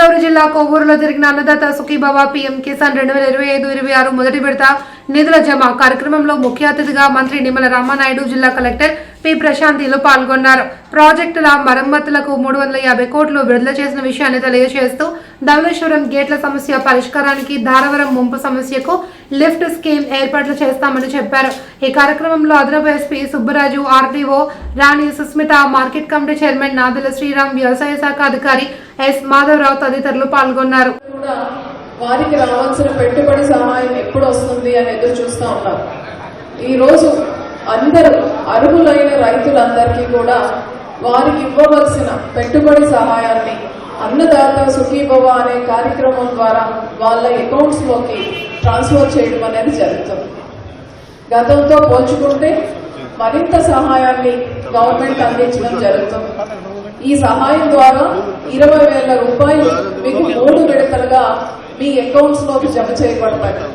గోదావరి జిల్లా కొవ్వూరులో జరిగిన అన్నదాత సుఖీబాబా పీఎం కిసాన్ రెండు వేల ఇరవై ఐదు ఇరవై ఆరు మొదటి విడత నిధుల జమ కార్యక్రమంలో ముఖ్య అతిథిగా మంత్రి నిమ్మల రామానాయుడు జిల్లా కలెక్టర్ పి. ప్రశాంతిలు పాల్గొన్నారు. ప్రాజెక్టుల మరమ్మతులకు మూడు వందల యాభై కోట్లు విడుదల చేసిన విషయాన్ని తెలియజేస్తూ ధవళేశ్వరం గేట్ల సమస్య పరిష్కారానికి ధారవరం ముంపు సమస్యకు లిఫ్ట్ స్కీమ్ ఏర్పాట్లు చేస్తామని చెప్పారు. ఈ కార్యక్రమంలో అదనపు SP Subbaraju RDO Rani Susmita market committee chairman Nadala Sriram వ్యవసాయ శాఖ అధికారి ఎస్. మాధవరావు తదితరులు పాల్గొన్నారు. వారికి రావాల్సిన పెట్టుబడి సహాయం ఎప్పుడు వస్తుంది అని ఎదురు చూస్తూ ఉన్నారు ఈరోజు అందరూ అర్హులైన రైతులందరికీ కూడా వారికి ఇవ్వవలసిన పెట్టుబడి సహాయాన్ని అన్నదాత సుఖీభవ అనే కార్యక్రమం ద్వారా వాళ్ళ అకౌంట్స్లోకి ట్రాన్స్ఫర్ చేయడం అనేది జరుగుతుంది. గతంతో పోల్చుకుంటే మరింత సహాయాన్ని గవర్నమెంట్ అందించడం జరుగుతుంది. ఈ సహాయం ద్వారా ఇరవై వేల రూపాయలు మీకు మూడు విడతలుగా మీ అకౌంట్స్లోకి జమ చేయబడతాయి.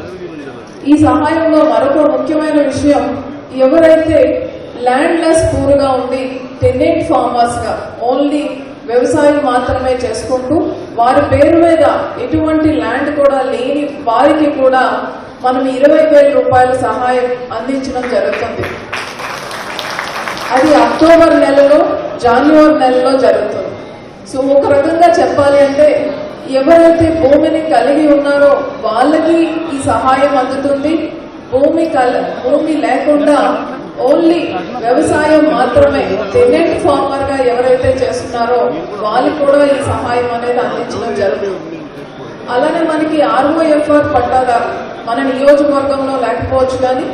ఈ సహాయంలో మరొక ముఖ్యమైన విషయం ఎవరైతే ల్యాండ్ లెస్ పూర్గా ఉండి టెనెంట్ ఫార్మర్స్గా ఓన్లీ వ్యవసాయం మాత్రమే చేసుకుంటూ వారి పేరు మీద ఎటువంటి ల్యాండ్ కూడా లేని వారికి కూడా మనం ఇరవై వేల రూపాయల సహాయం అందించడం జరుగుతుంది. అది అక్టోబర్ నెలలో జనవరి నెలలో జరుగుతుంది. సో ఒక రకంగా చెప్పాలి అంటే ఎవరైతే భూమిని కలిగి ఉన్నారో వాళ్ళకి ఈ సహాయం అందుతుంది. భూమి కల భూమి లేకుండా ఓన్లీ వ్యవసాయం మాత్రమే టెనెంట్ ఫార్మర్గా ఎవరైతే చేస్తున్నారో వాళ్ళకి కూడా ఈ సహాయం అనేది అందించడం జరుగుతుంది. అలానే మనకి ఆర్ఓఎఫ్ఆర్ పట్టాదారు మన నియోజకవర్గంలో లేకపోవచ్చు కానీ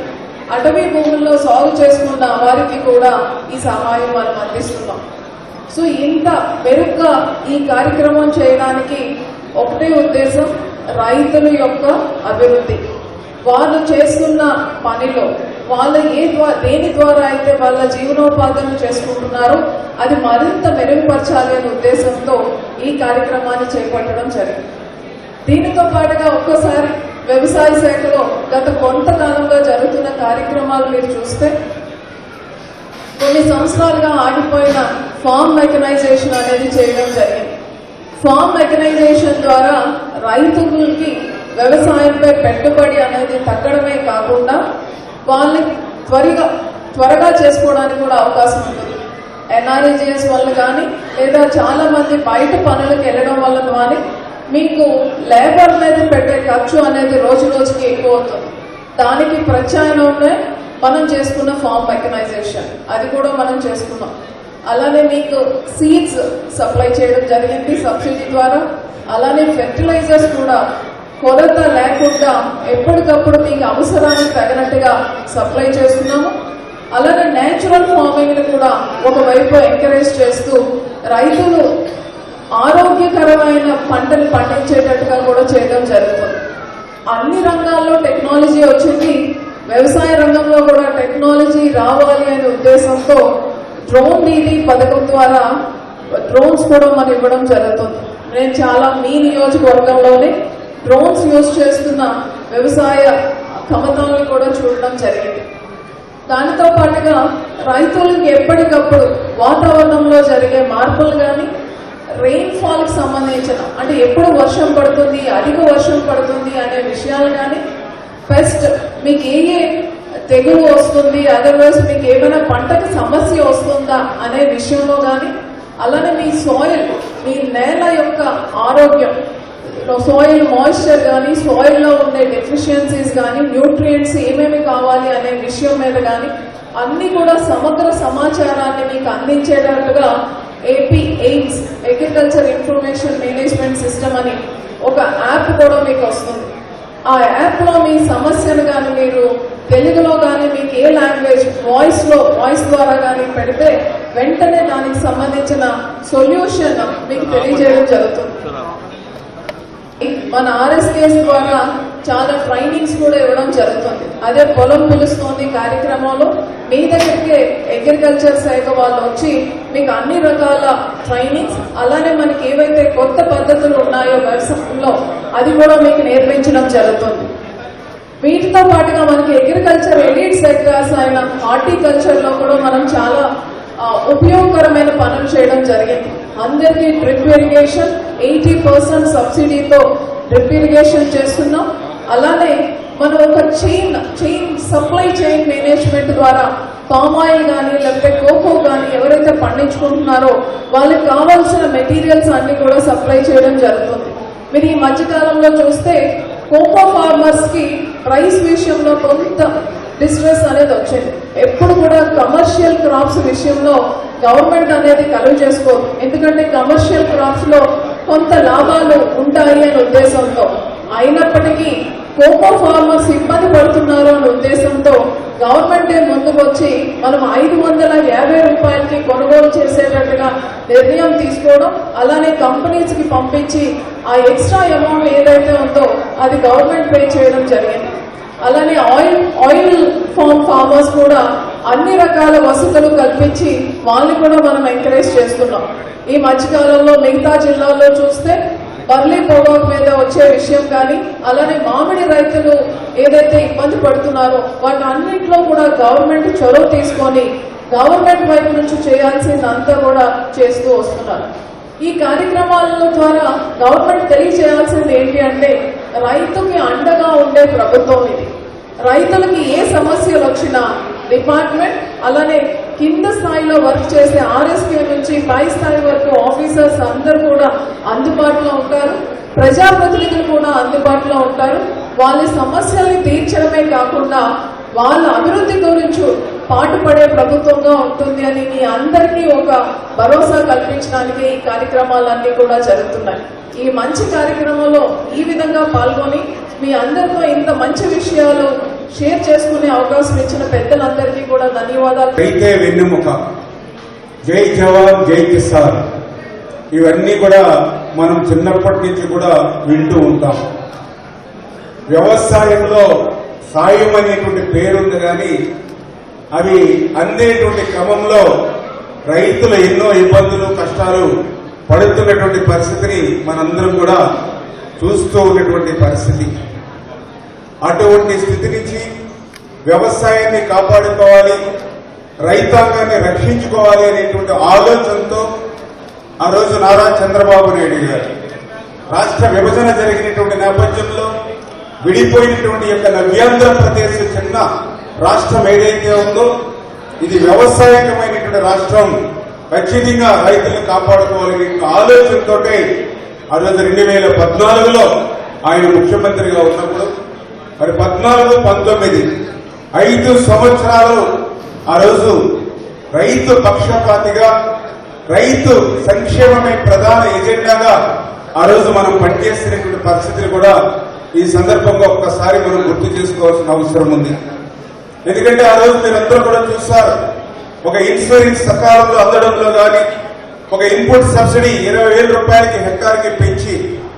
అటవీ భూముల్లో సాగు చేసుకున్న వారికి కూడా ఈ సహాయం మనం అందిస్తున్నాం. సో ఇంత మెరుగ్గా ఈ కార్యక్రమం చేయడానికి ఒకటే ఉద్దేశం రైతుల యొక్క అభివృద్ధి. వాళ్ళు చేస్తున్న పనిలో వాళ్ళ ఏ ద్వారా దేని ద్వారా అయితే వాళ్ళ జీవనోపాధులు చేసుకుంటున్నారో అది మరింత మెరుగుపరచాలి అనే ఉద్దేశంతో ఈ కార్యక్రమాన్ని చేపట్టడం జరిగింది. దీనితో పాటుగా ఒక్కసారి వ్యవసాయ శాఖలో గత కొంతకాలంగా జరుగుతున్న కార్యక్రమాలు మీరు చూస్తే కొన్ని సంవత్సరాలుగా ఆగిపోయిన ఫామ్ మెకనైజేషన్ అనేది చేయడం జరిగింది. ఫామ్ మెకనైజేషన్ ద్వారా రైతులకి వ్యవసాయంపై పెట్టుబడి అనేది తగ్గడమే కాకుండా వాళ్ళని త్వరగా త్వరగా చేసుకోవడానికి కూడా అవకాశం ఉంటుంది. ఎన్ఆర్ఈజిఎస్ వల్ల కానీ లేదా చాలా మంది బయట పనులకు వెళ్ళడం వల్ల కానీ మీకు లేబర్ మీద పెట్టే ఖర్చు అనేది రోజు రోజుకి ఎక్కువ అవుతుంది. దానికి ప్రత్యామ్నాయమే మనం చేసుకున్న ఫామ్ మెకనైజేషన్. అది కూడా మనం చేసుకున్నాం. అలానే మీకు సీడ్స్ సప్లై చేయడం జరిగింది సబ్సిడీ ద్వారా. అలానే ఫెర్టిలైజర్స్ కూడా. కొరత లేకుండా ఎప్పటికప్పుడు మీకు అవసరానికి తగినట్టుగా సప్లై చేస్తున్నాము. అలానే నేచురల్ ఫార్మింగ్ని కూడా ఒకవైపు ఎంకరేజ్ చేస్తూ రైతులు ఆరోగ్యకరమైన పంటలు పండించేటట్టుగా కూడా చేయడం జరుగుతుంది. అన్ని రంగాల్లో టెక్నాలజీ వచ్చింది. వ్యవసాయ రంగంలో కూడా టెక్నాలజీ రావాలి అనే ఉద్దేశంతో డ్రోన్ దీదీ పథకం ద్వారా డ్రోన్స్ కూడా మనం ఇవ్వడం జరుగుతుంది. నేను చాలా మీ నియోజకవర్గంలోనే డ్రోన్స్ యూజ్ చేస్తున్న వ్యవసాయ కమతాలను కూడా చూడడం జరిగింది. దానితో పాటుగా రైతులకు ఎప్పటికప్పుడు వాతావరణంలో జరిగే మార్పులు కానీ రెయిన్ సంబంధించిన అంటే ఎప్పుడు వర్షం పడుతుంది అధిక వర్షం పడుతుంది అనే విషయాలు కానీ ఫస్ట్ మీకు ఏ ఏ తెగులు వస్తుంది. అదర్వైజ్ మీకు ఏమైనా పంటకు సమస్య వస్తుందా అనే విషయంలో కానీ అలానే మీ సాయిల్ మీ నేల యొక్క ఆరోగ్యం సాయిల్ మాయిశ్చర్ కానీ సాయిల్లో ఉండే డెఫిషియన్సీస్ కానీ న్యూట్రియంట్స్ ఏమేమి కావాలి అనే విషయం మీద కానీ అన్ని కూడా సమగ్ర సమాచారాన్ని మీకు అందించేటట్టుగా AP AIMS agriculture information management system అని ఒక యాప్ కూడా మీకు వస్తుంది ఆ యాప్లో మీ సమస్యను కానీ మీరు తెలుగులో కానీ మీకు ఏ లాంగ్వేజ్ వాయిస్లో వాయిస్ ద్వారా కానీ పెడితే వెంటనే దానికి సంబంధించిన సొల్యూషన్ మీకు తెలియజేయడం జరుగుతుంది. మన ఆర్ఎస్కేస్ ద్వారా చాలా ట్రైనింగ్స్ కూడా ఇవ్వడం జరుగుతుంది. అదే పొలం పిలుస్తుంది కార్యక్రమంలో. మీ దగ్గరికి అగ్రికల్చర్ శాఖ వాళ్ళు వచ్చి మీకు అన్ని రకాల ట్రైనింగ్స్ అలానే మనకి ఏవైతే కొత్త పద్ధతులు ఉన్నాయో వ్యవసాయంలో అది కూడా మీకు నేర్పించడం జరుగుతుంది. వీటితో పాటుగా మనకి అగ్రికల్చర్ ఎలీట్ సెక్టర్స్ అయిన హార్టికల్చర్లో కూడా మనం చాలా ఉపయోగకరమైన పనులు చేయడం జరిగింది. అందరికీ డ్రిప్ ఇరిగేషన్ ఎయిటీ పర్సెంట్ సబ్సిడీతో డ్రిప్ ఇరిగేషన్ చేస్తున్నాం. అలానే మనం ఒక chain chain supply chain management ద్వారా పామ్ ఆయిల్ కానీ లేకపోతే కోకో కానీ ఎవరైతే పండించుకుంటున్నారో వాళ్ళకి కావాల్సిన మెటీరియల్స్ అన్ని కూడా సప్లై చేయడం జరుగుతుంది. మీరు ఈ మధ్యకాలంలో చూస్తే కోకో ఫార్మర్స్కి రైస్ ప్రైస్ విషయంలో కొంత డిస్ట్రెస్ అనేది వచ్చింది. ఎప్పుడు కూడా కమర్షియల్ క్రాప్స్ విషయంలో గవర్నమెంట్ అనేది కలువ చేసుకోదు. ఎందుకంటే కమర్షియల్ క్రాప్స్లో కొంత లాభాలు ఉంటాయి అనే ఉద్దేశంతో. అయినప్పటికీ కోకో ఫార్మర్స్ ఇబ్బంది పడుతున్నారు అనే ఉద్దేశంతో గవర్నమెంటే ముందుకు వచ్చి మనం ఐదు వందల యాభై రూపాయలకి కొనుగోలు చేసేటట్టుగా నిర్ణయం తీసుకోవడం అలానే కంపెనీస్కి పంపించి ఆ ఎక్స్ట్రా అమౌంట్ ఏదైతే ఉందో అది గవర్నమెంట్ పే చేయడం జరిగింది. అలానే ఆయిల్ ఆయిల్ ఫామ్ ఫార్మర్స్ కూడా అన్ని రకాల వసతులు కల్పించి వాళ్ళని కూడా మనం ఎంకరేజ్ చేస్తున్నాం. ఈ మధ్యకాలంలో మిగతా జిల్లాల్లో చూస్తే బర్లీ పొగాకు మీద వచ్చే విషయం కానీ అలానే మామిడి రైతులు ఏదైతే ఇబ్బంది పడుతున్నారో వాటి అన్నింటిలో కూడా గవర్నమెంట్ చొరవ తీసుకొని గవర్నమెంట్ వైపు నుంచి చేయాల్సిందంతా కూడా చేస్తూ వస్తున్నారు. ఈ కార్యక్రమాల ద్వారా గవర్నమెంట్ తెలియజేయాల్సింది ఏంటి అంటే రైతుకి అండగా ఉండే ప్రభుత్వం ఇది. రైతులకి ఏ సమస్యలు వచ్చినా డిపార్ట్మెంట్ అలానే కింద స్థాయిలో వర్క్ చేసే ఆర్ఎస్కే నుంచి పై స్థాయి వరకు ఆఫీసర్స్ అందరూ కూడా అందుబాటులో ఉంటారు. ప్రజాప్రతినిధులు కూడా అందుబాటులో ఉంటారు. వాళ్ళ సమస్యల్ని తీర్చడమే కాకుండా వాళ్ళ అభివృద్ధి గురించి పాటుపడే ప్రభుత్వంగా ఉంటుంది అని మీ అందరికీ ఒక భరోసా కల్పించడానికి ఈ కార్యక్రమాలన్నీ కూడా జరుగుతున్నాయి. ఈ మంచి కార్యక్రమంలో ఈ విధంగా పాల్గొని మీ అందరితో ఇంత మంచి విషయాలు షేర్ చేసుకునే అవకాశం ఇచ్చిన పెద్దలందరికీ కూడా ధన్యవాదాలు. రైతే వెన్నెముక. జై జవాన్ జై కిసాన్. ఇవన్నీ కూడా మనం చిన్నప్పటి నుంచి కూడా వింటూ ఉంటాం. వ్యవసాయంలో సాయం అనేటువంటి పేరుంది కానీ అవి అందేటువంటి క్రమంలో రైతులు ఎన్నో ఇబ్బందులు కష్టాలు పడుతున్నటువంటి పరిస్థితిని మనందరం కూడా చూస్తూ ఉన్నటువంటి పరిస్థితి. అటువంటి స్థితి నుంచి వ్యవసాయాన్ని కాపాడుకోవాలి రైతాంగాన్ని రక్షించుకోవాలి అనేటువంటి ఆలోచనతో ఆ రోజు నారా చంద్రబాబు నాయుడు గారు రాష్ట్ర విభజన జరిగినటువంటి నేపథ్యంలో విడిపోయినటువంటి యొక్క నవ్యాంధ్రప్రదేశ్ చిన్న రాష్ట్రం ఏదైతే ఉందో ఇది వ్యవసాయకమైనటువంటి రాష్ట్రం. ఖచ్చితంగా రైతులను కాపాడుకోవాలనే ఆలోచనతోటే ఆ రోజు రెండు వేల పద్నాలుగులో ఆయన ముఖ్యమంత్రిగా ఉన్నప్పుడు మరి పద్నాలుగు పంతొమ్మిది ఐదు సంవత్సరాలు ఆ రోజు రైతు పక్షపాతిగా రైతు సంక్షేమమే ప్రధాన ఎజెండాగా ఆ రోజు మనం పనిచేస్తున్నటువంటి పరిస్థితిని కూడా ఈ సందర్భంగా ఒక్కసారి మనం గుర్తు చేసుకోవాల్సిన అవసరం ఉంది. ఎందుకంటే ఆ రోజు మీరందరూ కూడా చూస్తారు ఒక ఇన్సూరెన్స్ సకాలంలో అందడంలో కానీ ఒక ఇన్పుట్ సబ్సిడీ ఇరవై వేల రూపాయలకి హెక్టార్కి పెంచి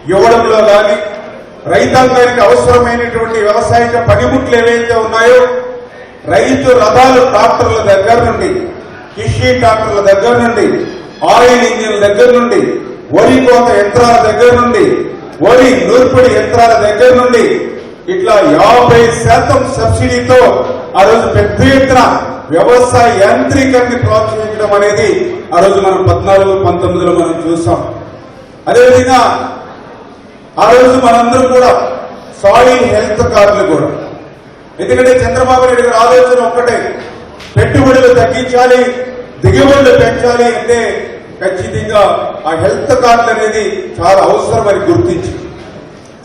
ఇవ్వడంలో కానీ రైతాంగానికి అవసరమైనటువంటి వ్యవసాయక పనిముట్లు ఏవైతే ఉన్నాయో రైతు రథాలు ట్రాక్టర్ల దగ్గర నుండి కృషి ట్రాక్టర్ల దగ్గర నుండి ఆయిల్ ఇంజిన్ల దగ్గర నుండి వరి కోత యంత్రాల దగ్గర నుండి వరి నూర్పిడి యంత్రాల దగ్గర నుండి ఇట్లా యాభై శాతం సబ్సిడీతో ఆ రోజు పెద్ద ఎత్తున వ్యవసాయ యాంత్రీకరణని ప్రోత్సహించడం అనేది ఆ రోజు మనం పద్నాలుగు పంతొమ్మిదిలో మనం చూసాం. అదేవిధంగా ఆ రోజు మనందరం కూడా సాయిల్ హెల్త్ కార్డులు కూడా. ఎందుకంటే చంద్రబాబు నాయుడు గారి ఆలోచన ఒక్కటే పెట్టుబడులు తగ్గించాలి దిగుబడులు పెంచాలి అంటే ఖచ్చితంగా ఆ హెల్త్ కార్డులు అనేది చాలా అవసరం అని గుర్తించి.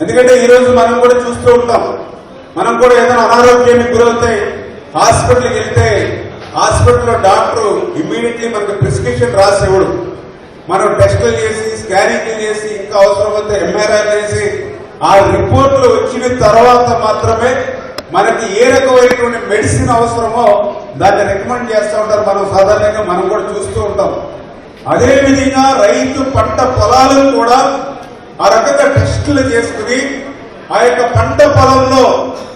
ఎందుకంటే ఈరోజు మనం కూడా చూస్తూ ఉంటాం. మనం కూడా ఏదైనా అనారోగ్యానికి గురవుతే హాస్పిటల్కి వెళ్తే హాస్పిటల్లో డాక్టర్ ఇమ్మీడియట్లీ మనకు ప్రిస్క్రిప్షన్ రాసి ఇవ్వడు మనం టెస్టులు చేసి స్కానింగ్లు చేసి ఇంకా అవసరమైతే ఎంఆర్ఐ చేసి ఆ రిపోర్ట్లు వచ్చిన తర్వాత మాత్రమే మనకి ఏ రకమైనటువంటి మెడిసిన్ అవసరమో దాన్ని రికమెండ్ చేస్తూ ఉంటారు. మనం సాధారణంగా మనం కూడా చూస్తూ ఉంటాం. అదే విధంగా రైతు పంట పొలాలను కూడా ఆ రకంగా టెస్టులు చేసుకుని ఆ యొక్క పంట పొలంలో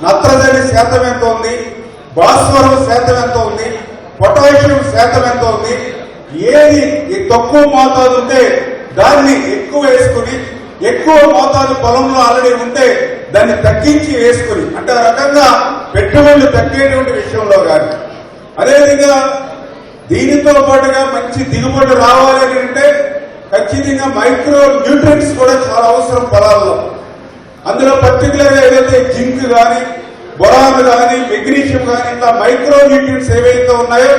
నత్రజని శాతం ఎంత ఉంది? భాస్వరం శాతం ఎంత ఉంది? పొటాషియం శాతం ఎంత ఉంది? ఏది తక్కువ మోతాదు ఉంటే దాన్ని ఎక్కువ వేసుకుని ఎక్కువ మోతాదు పొలంలో ఆల్రెడీ ఉంటే దాన్ని తగ్గించి వేసుకుని అంటే ఆ రకంగా పెట్టుబడులు తగ్గేటువంటి విషయంలో కానీ అదేవిధంగా దీనితో పాటుగా మంచి దిగుబడి రావాలి అని అంటే ఖచ్చితంగా మైక్రో న్యూట్రియంట్స్ కూడా చాలా అవసరం పొలాల్లో. అందులో పర్టికులర్గా ఏదైతే జింక్ కానీ బొరాన్ కానీ మెగ్నీషియం కానీ ఇంకా మైక్రో న్యూట్రియంట్స్ ఏవైతే ఉన్నాయో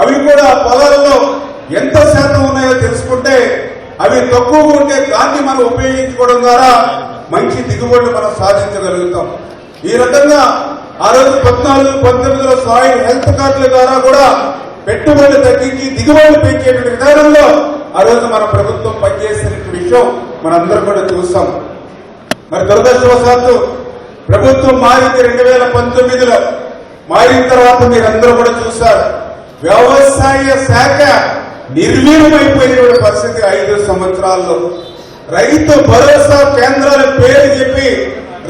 అవి కూడా పొలాల్లో ఎంత శాతం ఉన్నాయో తెలుసుకుంటే అవి తక్కువగా ఉంటే దాన్ని మనం ఉపయోగించుకోవడం ద్వారా మంచి దిగుబడులు మనం సాధించగలుగుతాం. ఈ రకంగా ఆ రోజు పద్నాలుగు పంతొమ్మిదిలో సాయిల్ హెల్త్ కార్డుల ద్వారా కూడా పెట్టుబడులు తగ్గించి దిగుబడులు పెంచేటువంటి విధానంలో ఆ రోజు మన ప్రభుత్వం పనిచేసిన విషయం మనందరం కూడా చూస్తాం. మరి దురదృష్టవశాత్తు ప్రభుత్వం మారింది రెండు వేల పంతొమ్మిదిలో. మారిన తర్వాత మీరందరూ కూడా చూశారు. వ్యవసాయ శాఖ నిర్వీర్యమైపోయినటువంటి పరిస్థితి ఐదు సంవత్సరాల్లో. రైతు భరోసా కేంద్రాల పేరు చెప్పి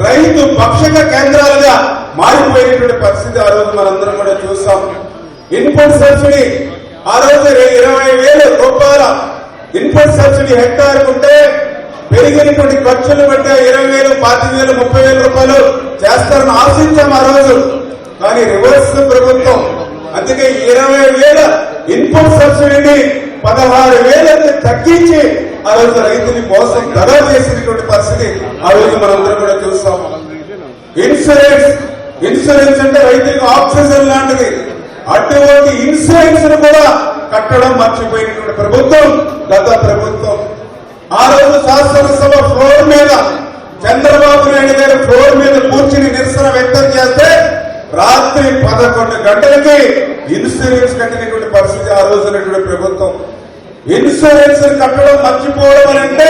రైతు భక్షక కేంద్రాలుగా మారిపోయినటువంటి పరిస్థితి ఆ రోజు మనందరం కూడా చూసాం ఇన్పుట్ సబ్సిడీ ఆ రోజు ఇరవై వేల రూపాయల ఇన్పుట్ సబ్సిడీ హెక్టార్ ఉంటే పెరిగినటువంటి ఖర్చులు బట్టి ఇరవై వేలు పాతిక వేలు ముప్పై వేల రూపాయలు చేస్తారని ఆశించాం ఆ రోజు. కానీ రివర్స్ ప్రభుత్వం అందుకే ఇరవై వేల ఇన్పుట్ సబ్సిడీని పదహారు వేలని తగ్గించి ఆ రోజు రైతుని మోసం గదా చేసినటువంటి పరిస్థితి ఆ రోజు మనందరం కూడా చూస్తాం. ఇన్సూరెన్స్ ఇన్సూరెన్స్ అంటే రైతులకు ఆక్సిజన్ లాంటిది. అటువంటి ఇన్సూరెన్స్ కూడా కట్టడం మర్చిపోయినటువంటి ప్రభుత్వం గత ప్రభుత్వం ఆ రోజు శాసనసభ ఫ్లోర్ మీద చంద్రబాబు నాయుడు గారి ఫ్లోర్ మీద కూర్చుని నిరసన వ్యక్తం చేస్తే రాత్రి పదకొండు గంటలకి ఇన్సూరెన్స్ కట్టినటువంటి పరిస్థితి ఆ రోజు ప్రభుత్వం. ఇన్సూరెన్స్ కట్టడం మర్చిపోవడం అని అంటే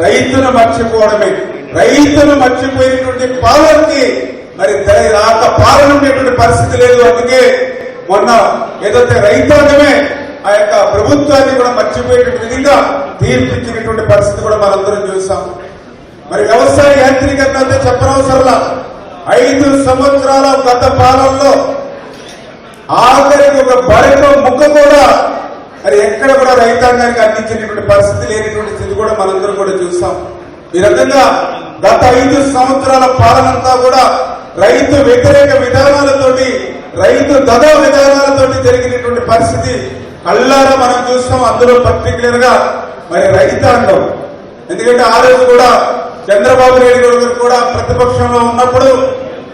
రైతును మర్చిపోవడమే. రైతును మర్చిపోయినటువంటి పాలనకి మరి రాక పాలన ఉండేటువంటి పరిస్థితి లేదు. అందుకే మొన్న ఏదైతే రైతాంగమే ఆ యొక్క ప్రభుత్వాన్ని కూడా మర్చిపోయేటువంటి విధంగా తీర్పిచ్చినటువంటి పరిస్థితి కూడా మనందరం చూసాం. మరి వ్యవసాయ యాంత్రీకరణ అయితే చెప్పనవసరంలా ఐదు సంవత్సరాల గత పాలనలో ఆఖరికి ఒక బరిలో ముక్క కూడా మరి ఎక్కడ కూడా రైతాంగానికి అందించినటువంటి పరిస్థితి లేనటువంటి స్థితి కూడా మనందరం కూడా చూసాం. ఈ రకంగా గత ఐదు సంవత్సరాల పాలనంతా కూడా రైతు వ్యతిరేక విధానాలతోటి రైతు దదా విధానాలతోటి జరిగినటువంటి పరిస్థితి కళ్ళారా మనం చూస్తాం అందులో పర్టికులర్గా మరి రైతాంగం. ఎందుకంటే ఆ రోజు కూడా చంద్రబాబు నాయుడు గారు కూడా ప్రతిపక్షంలో ఉన్నప్పుడు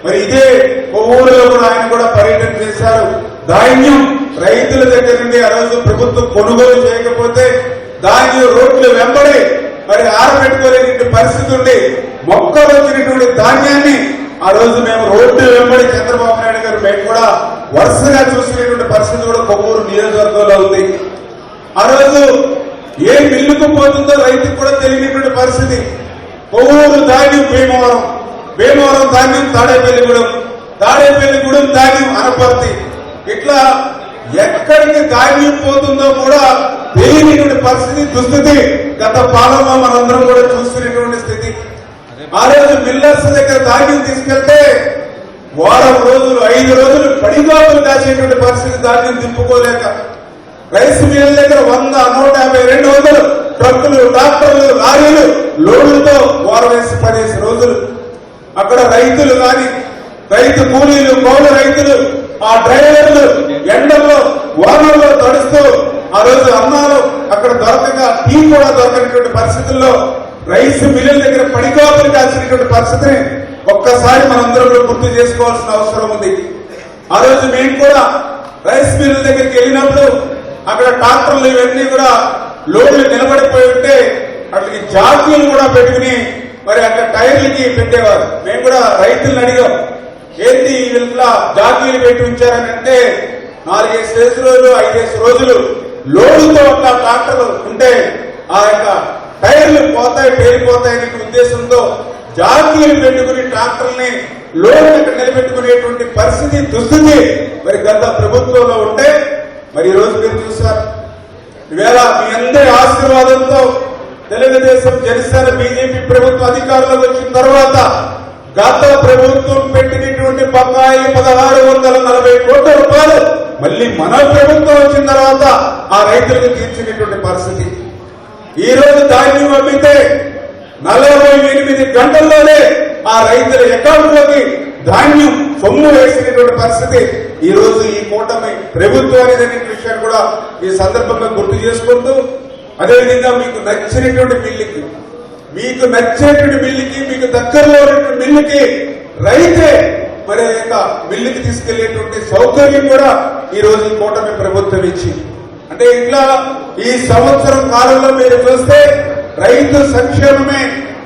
మరి ఇదే కొవ్వూరులో కూడా ఆయన కూడా పర్యటన చేశారు. ధాన్యం రైతుల దగ్గర నుండి ఆ రోజు ప్రభుత్వం కొనుగోలు చేయకపోతే ధాన్యం రోడ్లు వెంబడి మరి ఆరబెట్టుకోలేని పరిస్థితి ఉండి మొక్కలు వచ్చినటువంటి ధాన్యాన్ని ఆ రోజు మేము రోడ్డు వెంబడి చంద్రబాబు నాయుడు గారు మేము కూడా వరుసగా చూసినటువంటి పరిస్థితి కూడా కొవ్వూరు నియోజకవర్గంలో ఉంది. ఆ రోజు ఏ మిల్లుకు పోతుందో రైతుకు కూడా తెలియనటువంటి పరిస్థితి. కొవ్వూరు ధాన్యం భీమవరం. భీమవరం ధాన్యం తాడేపల్లిగూడెం. తాడేపల్లిగూడెం ధాన్యం అనపర్తి. ఇట్లా ఎక్కడికి ధాన్యం పోతుందో కూడా తెలియనటువంటి పరిస్థితి దుస్థితి. గత పాలనలో మనందరం కూడా చూస్తున్నటువంటి స్థితి. ఆ రోజు మిల్లర్స్ దగ్గర ధాన్యం తీసుకెళ్తే వారం రోజులు ఐదు రోజులు పడిగాపులు కాసేటువంటి పరిస్థితి ధాన్యం దింపుకోలేక రైస్ మిల్ దగ్గర వంద నూట యాభై రెండు వందలు. ట్రక్కులు ట్రాక్టర్లు లారీలు లోడ్లతో ఓర వేసి పడేసి రోజులు. అక్కడ రైతులు కానీ రైతు కూలీలు కౌలు రైతులు ఆ డ్రైవర్లు ఎండల్లో వానల్లో తడుస్తూ ఆ రోజు అన్నాలు అక్కడ దొరకక టీ కూడా దొరకనటువంటి పరిస్థితుల్లో రైస్ మిల్లుల దగ్గర పడికాపులు కాల్సినటువంటి పరిస్థితిని ఒక్కసారి మనందరం గుర్తు చేసుకోవాల్సిన అవసరం ఉంది. ఆ రోజు మేము కూడా రైస్ మిల్లుల దగ్గరికి వెళ్ళినప్పుడు అక్కడ ట్రాక్టర్లు ఇవన్నీ కూడా లోడ్లు నిలబడిపోయి ఉంటే అట్లకి జాతీయులు కూడా పెట్టుకుని మరి అక్కడ టైర్లకి పెట్టేవారు. మేము కూడా రైతులను అడిగాం ఏంటి వీళ్ళ జాతీయులు పెట్టి ఉంచారని అంటే నాలుగేసి రోజులు ఐదేసి రోజులు లోడుతో ఒక ట్రాక్టర్ ఉంటే ఆ యొక్క టైర్లు పోతాయి పేలిపోతాయి ఉద్దేశంతో జాతీయులు పెట్టుకుని ట్రాక్టర్ని లోడ్ నిలబెట్టుకునేటువంటి పరిస్థితి దుస్థితి మరి గత ప్రభుత్వంలో ఉంటే మరి ఈ రోజు మీరు చూశారు. ఈవేళ మీ అందరి ఆశీర్వాదంతో తెలుగుదేశం జనసేన బీజేపీ ప్రభుత్వం అధికారంలోకి వచ్చిన తర్వాత గత ప్రభుత్వం పెట్టినటువంటి బకాయి పదహారు వందల నలభై కోట్ల రూపాయలు మళ్ళీ మన ప్రభుత్వం వచ్చిన తర్వాత ఆ రైతులకు తీర్చినటువంటి పరిస్థితి. ఈ రోజు ధాన్యం అమ్మితే నలభై ఎనిమిది గంటల్లోనే ఆ రైతుల అకౌంట్లోకి ధాన్యం సొమ్ము వేసినటువంటి పరిస్థితి ఈ రోజు ఈ కూటమి ప్రభుత్వం అనేది విషయాన్ని కూడా ఈ సందర్భంగా గుర్తు చేసుకుంటూ అదేవిధంగా మీకు నచ్చినటువంటి బిల్లుకి మీకు నచ్చేటువంటి బిల్లుకి మీకు దగ్గరలో ఉన్నటువంటి బిల్లుకి రైతే మరి యొక్క బిల్లుకి తీసుకెళ్ళేటువంటి సౌకర్యం కూడా ఈ రోజు ఈ కూటమి ప్రభుత్వం ఇచ్చింది. అంటే ఇట్లా ఈ సంవత్సరం కాలంలో మీరు చూస్తే రైతు సంక్షేమమే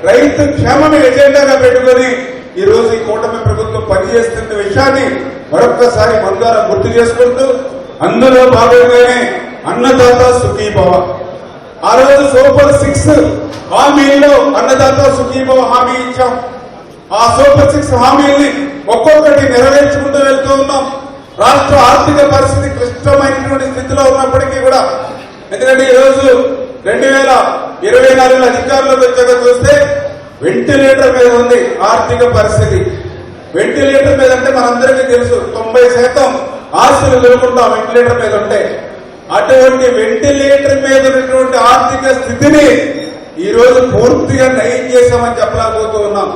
రైతు క్షేమమే ఎజెండాగా పెట్టుకొని ఈ రోజు ఈ కూటమి ప్రభుత్వం పనిచేస్తున్న విషయాన్ని మరొక్కసారి మన గుర్తు చేసుకుంటూ అందులో భాగంగానే అన్నదాత సుఖీభవ. ఆ రోజు సూపర్ సిక్స్ హామీలో అన్నదాత సుఖీభవ హామీ ఇచ్చాం. ఆ సూపర్ సిక్స్ హామీల్ని ఒక్కొక్కటి నెరవేర్చుకుంటూ వెళ్తూ ఉన్నాం. రాష్ట్ర ఆర్థిక పరిస్థితి క్లిష్టమైనటువంటి స్థితిలో ఉన్నప్పటికీ కూడా ఎందుకంటే ఈ రోజు రెండు వేల ఇరవై నాలుగులో అధికారంలోకి వచ్చాక చూస్తే వెంటిలేటర్ మీద ఉంది ఆర్థిక పరిస్థితి. వెంటిలేటర్ మీద అంటే మనందరికీ తెలుసు తొంభై శాతం ఆస్తులు దొరుకుంటాం వెంటిలేటర్ మీద ఉంటే. అటువంటి వెంటిలేటర్ మీద ఉన్నటువంటి ఆర్థిక స్థితిని ఈ రోజు పూర్తిగా నయం చేశామని చెప్పలేకపోతూ ఉన్నాం.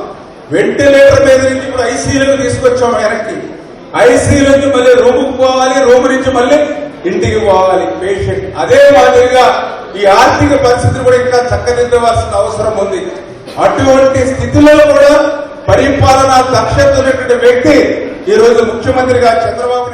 వెంటిలేటర్ మీద నుంచి ఇప్పుడు ఐసీయూలకు తీసుకొచ్చాం వెనక్కి. ఐసీయూ నుంచి మళ్ళీ రూముకు పోవాలి రూమ్ నుంచి మళ్ళీ ఇంటికి పోవాలి. పేషెంట్ అదే మాదిరిగా ఈ ఆర్థిక పరిస్థితిని కూడా ఇంకా చక్కదిద్దవలసిన అవసరం ఉంది. అటువంటి స్థితిలో కూడా పరిపాలన దక్షత ఉన్నటువంటి వ్యక్తి ఈ రోజు ముఖ్యమంత్రిగా చంద్రబాబు